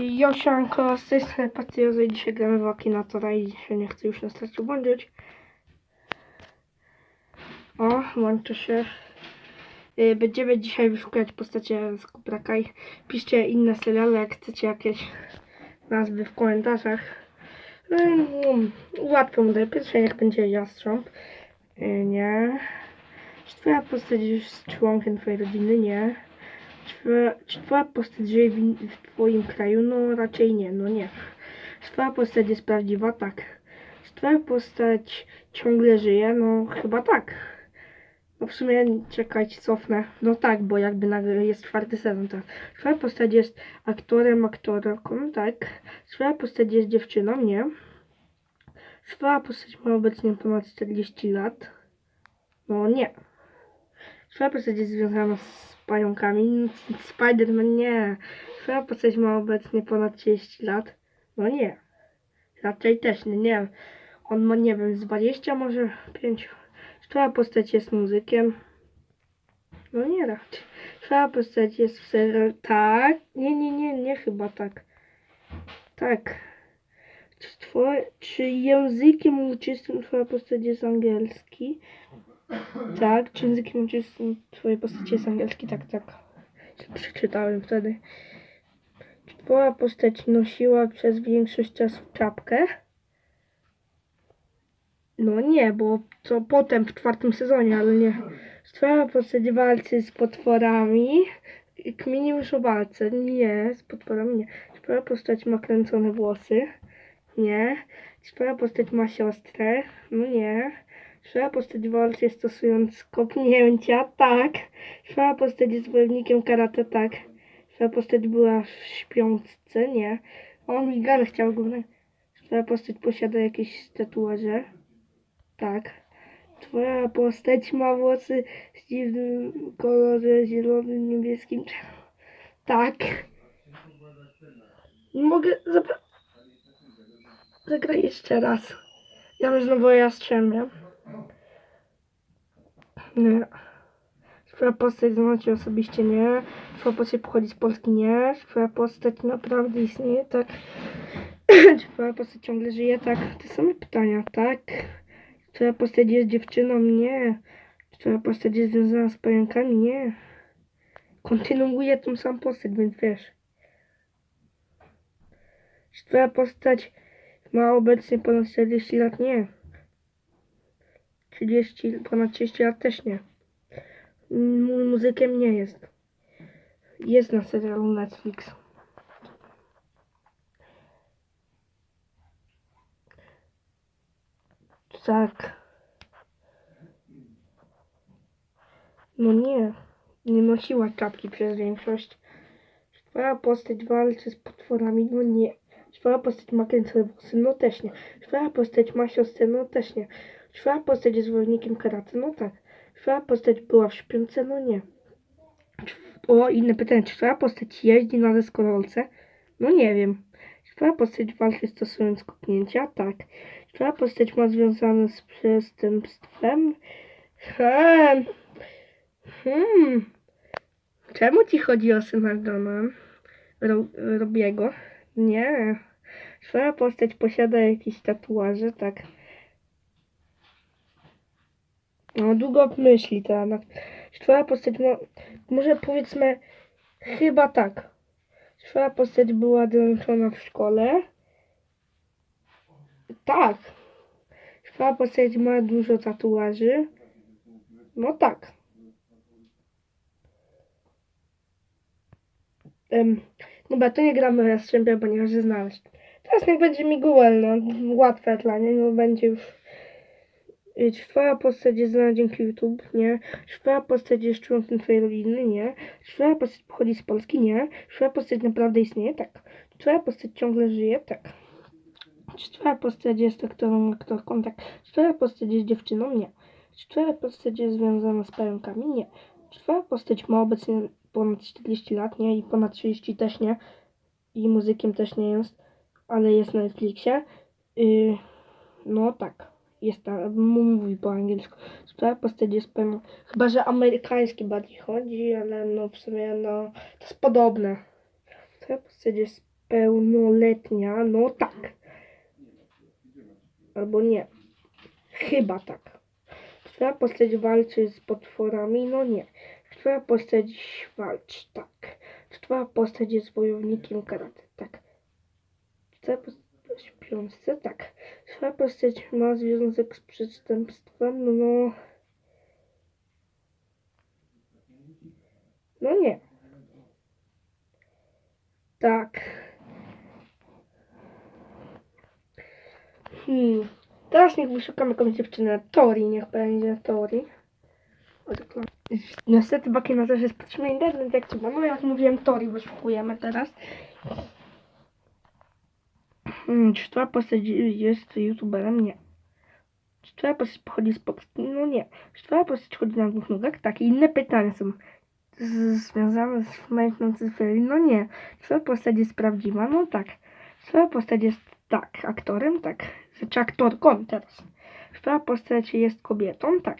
Josianko, z tej strony dzisiaj gramy w Akinatora i dzisiaj nie chcę już na starcie włączyć. O, łączy się. Y, Będziemy dzisiaj wyszukać postacie z Cobra Kai. Piszcie inne seriale, jak chcecie jakieś nazwy w komentarzach. No, mm, łatwo mówię. Pierwsze niech będzie Jastrząb. Y, Nie. Czy twoja postać jest członkiem twojej rodziny? Nie. Czy twoja- Czy postać żyje w, w twoim kraju? No raczej nie, no nie. Czy twoja postać jest prawdziwa? Tak. Czy twoja postać ciągle żyje? No chyba tak. No w sumie czekać, cofnę. No tak, bo jakby nagle jest czwarty sezon, tak. Czy twoja postać jest aktorem, aktorką? Tak. Czy twoja postać jest dziewczyną? Nie. Czy twoja postać ma obecnie ponad 40 lat? No nie. Twoja postać jest związana z pająkami? Spider-Man nie. Twoja postać ma obecnie ponad 30 lat? No nie. Raczej też nie, nie. On ma, nie wiem, z 20 może 5. Twoja postać jest muzykiem? No nie raczej. Twoja postać jest w serialu? Tak. Nie, nie, nie, nie chyba tak. Tak. Czy, twoje, czy językiem ojczystym twoja postać jest angielski? Tak, czy językiem ojczystym twojej postaci jest angielski? Tak, tak. Przeczytałem wtedy. Czy twoja postać nosiła przez większość czasu czapkę? No nie, bo to potem w czwartym sezonie, ale nie. Czy twoja postać walczy z potworami? Kmieni już o walce. Nie, z potworami nie. Czy twoja postać ma kręcone włosy? Nie. Czy twoja postać ma siostrę? No nie. Twoja postać walczy stosując kopnięcia? Tak. Twoja postać jest wojownikiem karate? Tak. Twoja postać była w śpiączce? Nie. O, Migan chciał głównie. Twoja postać posiada jakieś tatuaże? Tak. Twoja postać ma włosy w dziwnym kolorze zielonym, niebieskim? Tak. Mogę zapra- Zagraj jeszcze raz. Ja mam znowu jastrzębia. Nie. Twoja postać znam cię osobiście nie. Twoja postać pochodzi z Polski nie. Twoja postać naprawdę istnieje tak. Twoja postać ciągle żyje tak? Te same pytania, tak? Twoja postać jest dziewczyną? Nie. Twoja postać jest związana z pająkami? Nie. Kontynuuje tą samą postać, więc wiesz. Czy twoja postać ma obecnie ponad 40 lat? Nie. 30, ponad 30 lat też nie. Mój muzykiem nie jest. Jest na serialu Netflix. Tak. No nie. Nie nosiła czapki przez większość. Twoja postać walczy z potworami? No nie. Twoja postać ma kręcone włosy? No też nie. Twoja postać ma siostrę? No też nie. Twoja postać jest wojownikiem karate? No tak. Twoja postać była w śpiące? No nie. O, inne pytanie. Czy Twoja postać jeździ na deskorolce? No nie wiem. Czy postać walczy stosując kopnięcia? Tak. Czy postać ma związane z przestępstwem? Hmm. Hmm. Czemu ci chodzi o syna Johna? Ro, Robiego? Nie. Twoja postać posiada jakieś tatuaże? Tak. No, długo myśli ta. na- twoja postać ma... Może powiedzmy... Chyba tak. Twoja postać była dręczona w szkole? Tak. Twoja postać ma dużo tatuaży? No tak. Um, dobra, to nie gramy bo nie może znaleźć. Teraz niech będzie mi Google, no. Łatwe dla niej, no będzie już... Y, Czy twoja postać jest znana dzięki YouTube? Nie. Twoja postać jest członkiem twojej rodziny? Nie. Twoja postać pochodzi z Polski? Nie. Twoja postać naprawdę istnieje? Tak. Twoja postać ciągle żyje? Tak. Twoja postać jest aktorem, aktorką? Tak. Twoja postać jest dziewczyną? Nie. Twoja postać jest związana z pająkami? Nie. Twoja postać ma obecnie ponad 40 lat? Nie. I ponad 30 też nie. I muzykiem też nie jest, ale jest na Netflixie. Yy, no tak. Jest tam, mówi po angielsku. Postać jest pewna, chyba że amerykański bardziej chodzi, ale no w sumie no to jest podobne. Postać jest pełnoletnia? No tak. Albo nie. Chyba tak. Twoja postać walczy z potworami? No nie. Twoja postać walczy? Tak. Twoja postać jest wojownikiem karate? Tak. Twoja postać śpiące? Tak. Twoja postać ma związek z przestępstwem? No. No nie. Tak. Hmm. Teraz niech wyszukamy jakąś dziewczynę. Tori, niech będzie Tori. Tak, no. Niestety Bakina też jest patrzymy internet jak trzeba. No jak mówiłem Tori wyszukujemy teraz. Hmm, czy twoja postać jest youtuberem? Nie. Czy twoja postać pochodzi z Polski? No nie. Czy twoja postać chodzi na dwóch nogach? Tak. Inne pytania są związane z Mike'em Cyfry? No nie. Czy twoja postać jest prawdziwa? No tak. Czy twoja postać jest tak, aktorem? Tak. Znaczy aktorką teraz. Czy twoja postać jest kobietą? Tak.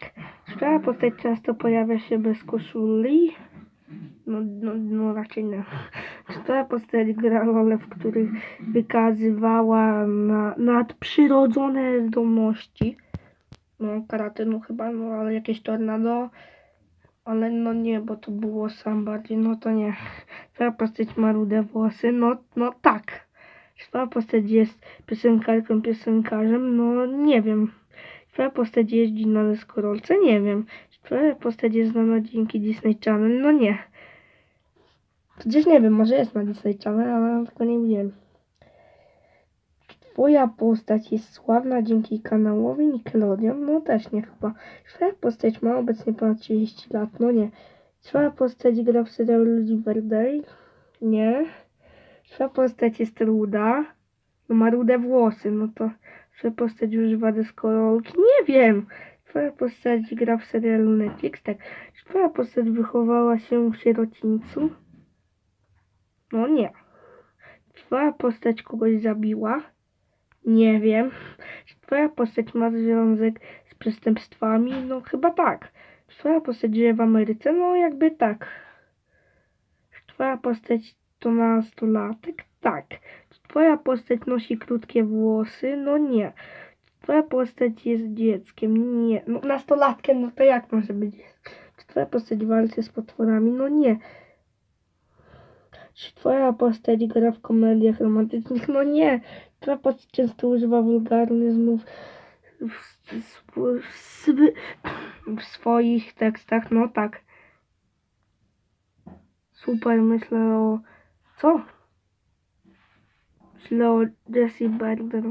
Czy twoja postać często pojawia się bez koszuli? No, no, no raczej nie. Czy twoja postać gra role, w których wykazywała na, nadprzyrodzone zdolności? No karate, no chyba, no ale jakieś tornado. Ale no nie, bo to było sam bardziej, no to nie. Twoja postać ma rude włosy, no, no tak. Twoja postać jest piosenkarką, piosenkarzem? No nie wiem. Twoja postać jeździ na deskorolce? Nie wiem. Twoja postać jest znana dzięki Disney Channel? No nie. Gdzieś nie wiem, może jest na Disney Channel, ale tylko nie wiem. Twoja postać jest sławna dzięki kanałowi Nickelodeon? No też nie chyba. Twoja postać ma obecnie ponad 30 lat? No nie. Twoja postać gra w serialu Riverdale? Nie. Twoja postać jest ruda? No ma rude włosy, no to twoja postać używa deskorolki? Nie wiem. Twoja postać gra w serialu Netflix? Tak. Czy twoja postać wychowała się w sierocińcu? No nie. Twoja postać kogoś zabiła? Nie wiem. Czy twoja postać ma związek z przestępstwami? No chyba tak. Czy twoja postać żyje w Ameryce? No jakby tak. Czy twoja postać to nastolatek? Tak. Czy twoja postać nosi krótkie włosy? No nie. Czy twoja postać jest dzieckiem? Nie. No nastolatkiem, no to jak może być? Czy twoja postać walczy z potworami? No nie. Czy twoja postać gra w komediach romantycznych? No nie. Twoja postać często używa wulgaryzmów w, w, w, w swoich tekstach? No tak. Super, myślę o... Co? Myślę o Jessie Berger.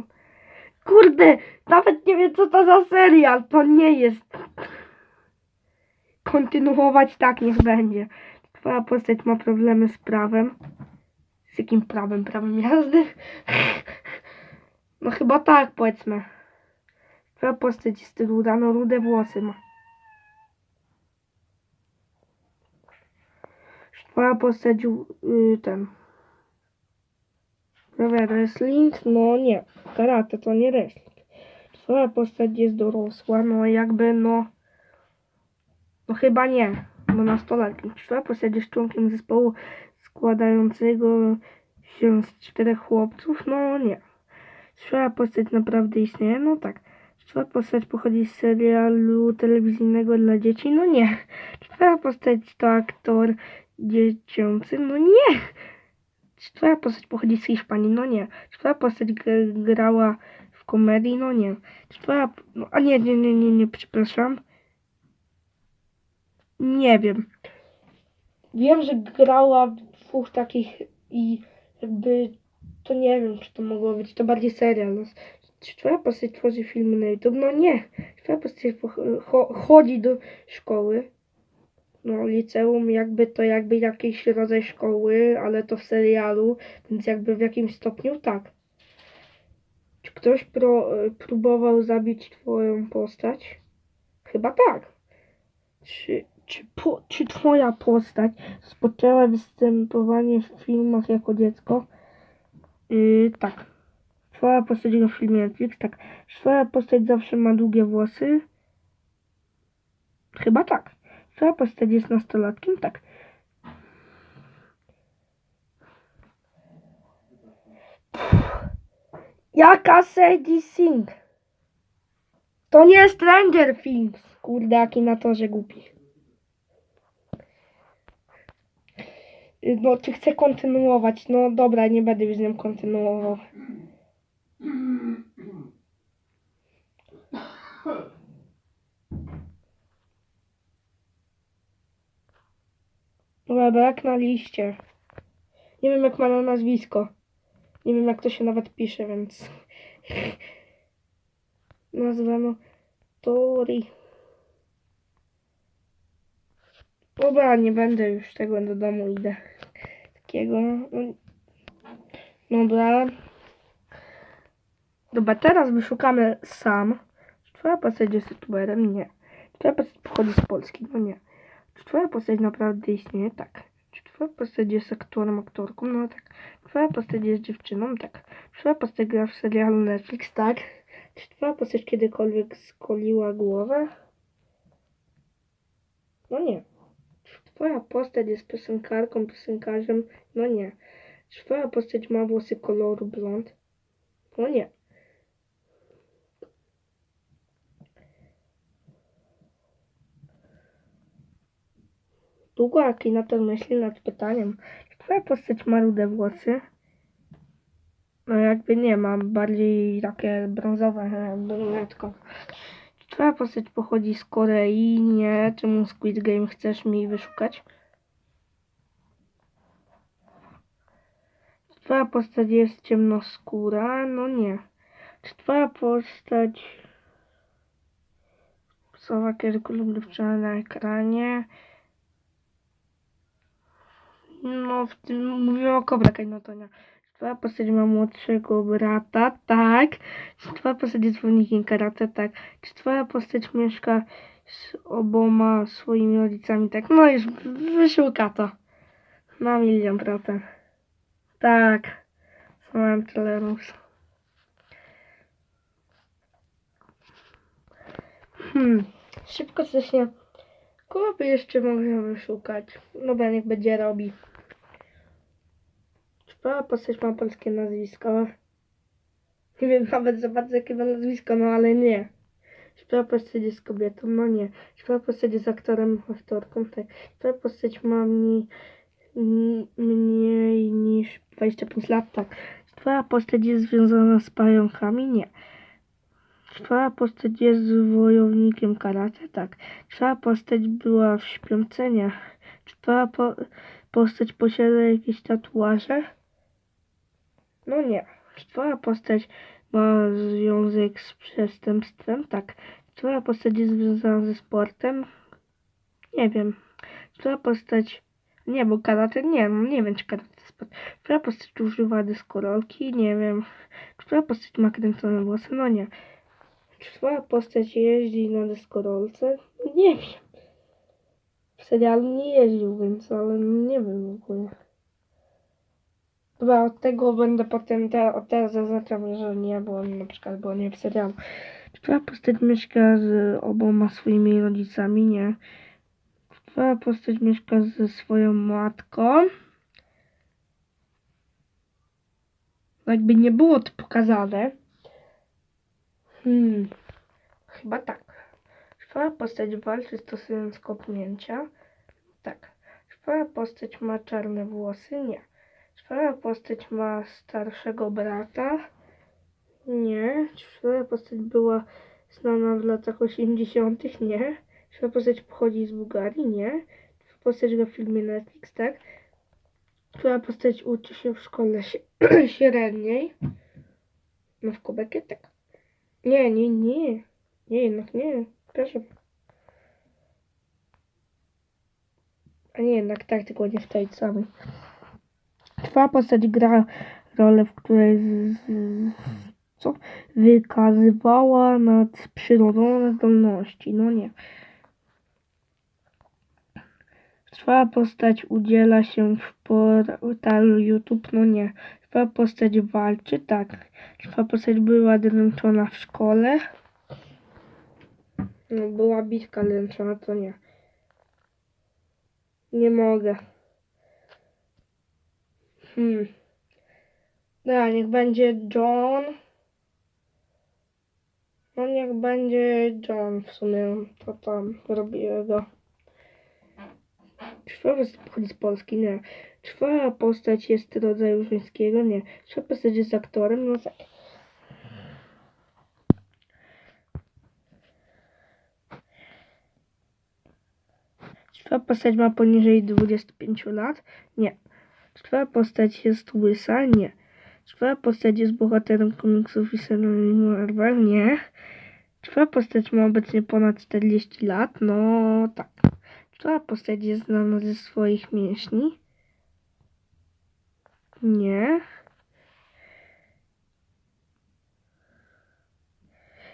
Kurde, nawet nie wiem co to za serial. To nie jest. Kontynuować tak niech będzie. Twoja postać ma problemy z prawem. Z jakim prawem? Prawem jazdy? No chyba tak, powiedzmy. Twoja postać jest ruda, no rude włosy ma. Twoja postać y, ten. Prawie wrestling? No nie. Karate to nie wrestling. Twoja postać jest dorosła, no jakby no. No chyba nie. Nastolatkiem. Postać jest członkiem zespołu składającego się z czterech chłopców? No nie. Twoja postać naprawdę istnieje? No tak. Czy twoja postać pochodzi z serialu telewizyjnego dla dzieci? No nie. Czy twoja postać to aktor dziecięcy? No nie. Czy twoja postać pochodzi z Hiszpanii? No nie. Czy twoja postać grała w komedii? No nie. Czy twoja... No, a nie, nie, nie, nie, nie, przepraszam. Nie wiem. Wiem, że grała w dwóch takich i jakby to nie wiem, czy to mogło być. To bardziej serial. No, czy twoja postać tworzy filmy na YouTube? No nie. Twoja postać chodzi do szkoły? No, liceum jakby to jakby jakiś rodzaj szkoły, ale to w serialu, więc jakby w jakimś stopniu tak. Czy ktoś pro, próbował zabić twoją postać? Chyba tak. Czy, czy, po, czy twoja postać rozpoczęła występowanie w filmach jako dziecko? Yy, tak. Twoja postać w filmie Netflix? Tak. Czy twoja postać zawsze ma długie włosy? Chyba tak. Twoja postać jest nastolatkiem? Tak. Jaka Sadie Sink? To nie Stranger Things. Kurde, jaki na torze głupi. No, czy chcę kontynuować? No dobra, nie będę już z nią kontynuował. Dobra, brak na liście. Nie wiem jak ma na nazwisko. Nie wiem jak to się nawet pisze, więc... Nazwano Tori. Dobra, nie będę już tego do domu idę. Takiego. no. Dobra. Dobra, teraz wyszukamy sam. Czy twoja postać jest youtuberem? Nie. Czy twoja postać pochodzi z Polski? No nie. Czy twoja postać naprawdę istnieje? Tak. Czy twoja postać jest aktorem, aktorką? No tak. Czy twoja postać jest dziewczyną? Tak. Czy twoja postać gra w serialu Netflix? Tak. Czy twoja postać kiedykolwiek skoliła głowę? No nie. Twoja postać jest piosenkarką, piosenkarzem? No nie. Czy twoja postać ma włosy koloru blond? No nie. Długo Akinator myśli nad pytaniem. Czy twoja postać ma rude włosy? No jakby nie mam, bardziej takie brązowe, e, brunetko. Twoja postać pochodzi z Korei? Nie. Czemu Squid Game chcesz mi wyszukać? Czy twoja postać jest ciemnoskóra? No nie. Czy twoja postać... Słowa dziewczyna na ekranie? No, w tym mówię o Cobra Kai, no twoja postać ma młodszego brata? Tak. Czy twoja postać jest wojownikiem karate? Tak. Czy twoja postać mieszka z oboma swoimi rodzicami? Tak. No już wyszuka to. Na milion procent. Tak. Słuchałem Telerus. Hmm. Szybko coś nie... Kogo by jeszcze mogła wyszukać? Dobra, niech będzie robi. Twoja postać ma polskie nazwisko? Nie wiem nawet za bardzo jakie ma nazwisko, no ale nie. Twoja postać jest kobietą? No nie. Twoja postać jest aktorem, aktorką? Tak. Twoja postać ma mniej, mniej niż 25 lat? Tak. Twoja postać jest związana z pająkami? Nie. Twoja postać jest wojownikiem karate? Tak. Twoja postać była w śpiąceniach? Czy twoja po postać posiada jakieś tatuaże? No nie. Twoja postać ma związek z przestępstwem? Tak. Twoja postać jest związana ze sportem? Nie wiem. Twoja postać... Nie, bo karate nie, no nie wiem czy karate sport. Twoja postać używa deskorolki? Nie wiem. Twoja postać ma kręcone włosy? No nie. Czy twoja postać jeździ na deskorolce? Nie wiem. W serialu nie jeździł, więc ale nie wiem w ogóle. Dobra, od tego będę potem, te, od teraz zaznaczam, że nie, bo na przykład było nie w serialu. Twoja postać mieszka z oboma swoimi rodzicami? Nie. Twoja postać mieszka ze swoją matką? Jakby nie było to pokazane. Hmm. Chyba tak. Twoja postać walczy stosując kopnięcia? Tak. Twoja postać ma czarne włosy? Nie. Twoja postać ma starszego brata? Nie. Czy postać była znana w latach 80.? Nie. Czy postać pochodzi z Bułgarii? Nie. Twoja postać gra w filmie Netflix? Tak. Twoja postać uczy się w szkole średniej? No w Quebecie? Tak. Nie, nie, nie. Nie, jednak nie. Proszę. A nie, jednak tak, tylko nie w tej samej. Twoja postać gra rolę, w której z, z, co? wykazywała nadprzyrodzone zdolności. No nie. Twoja postać udziela się w portalu YouTube? No nie. Twoja postać walczy? Tak. Twoja postać była dręczona w szkole? No, była bitka dręczona, to nie. Nie mogę. Hmm. Dobra, niech będzie John. No niech będzie John w sumie, to tam robię go. Czwarta pochodzi z Polski? Nie. Czwarta postać jest rodzaju żeńskiego? Nie. Czwarta postać jest aktorem? No tak. Czwarta postać ma poniżej 25 lat? Nie. Czwarta postać jest łysa? Nie. Czwarta postać jest bohaterem komiksów i seriali Marvel? Nie. Czwarta postać ma obecnie ponad 40 lat? No tak. Która postać jest znana ze swoich mięśni? Nie.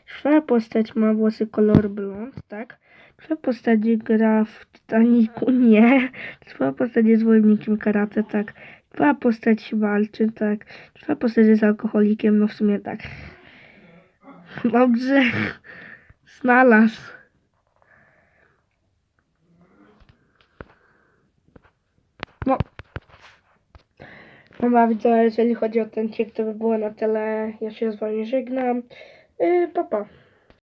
Która postać ma włosy kolor blond, tak? Która postać gra w Titanicu? Nie. Która postać jest wojownikiem karate? Tak. Która postać walczy? Tak. Która postać jest alkoholikiem? No w sumie tak. Dobrze. Znalazł. No. Dobra, widzowie, jeżeli chodzi o ten ciek, to by było na tyle. Ja się z wami żegnam. Yy, pa, pa.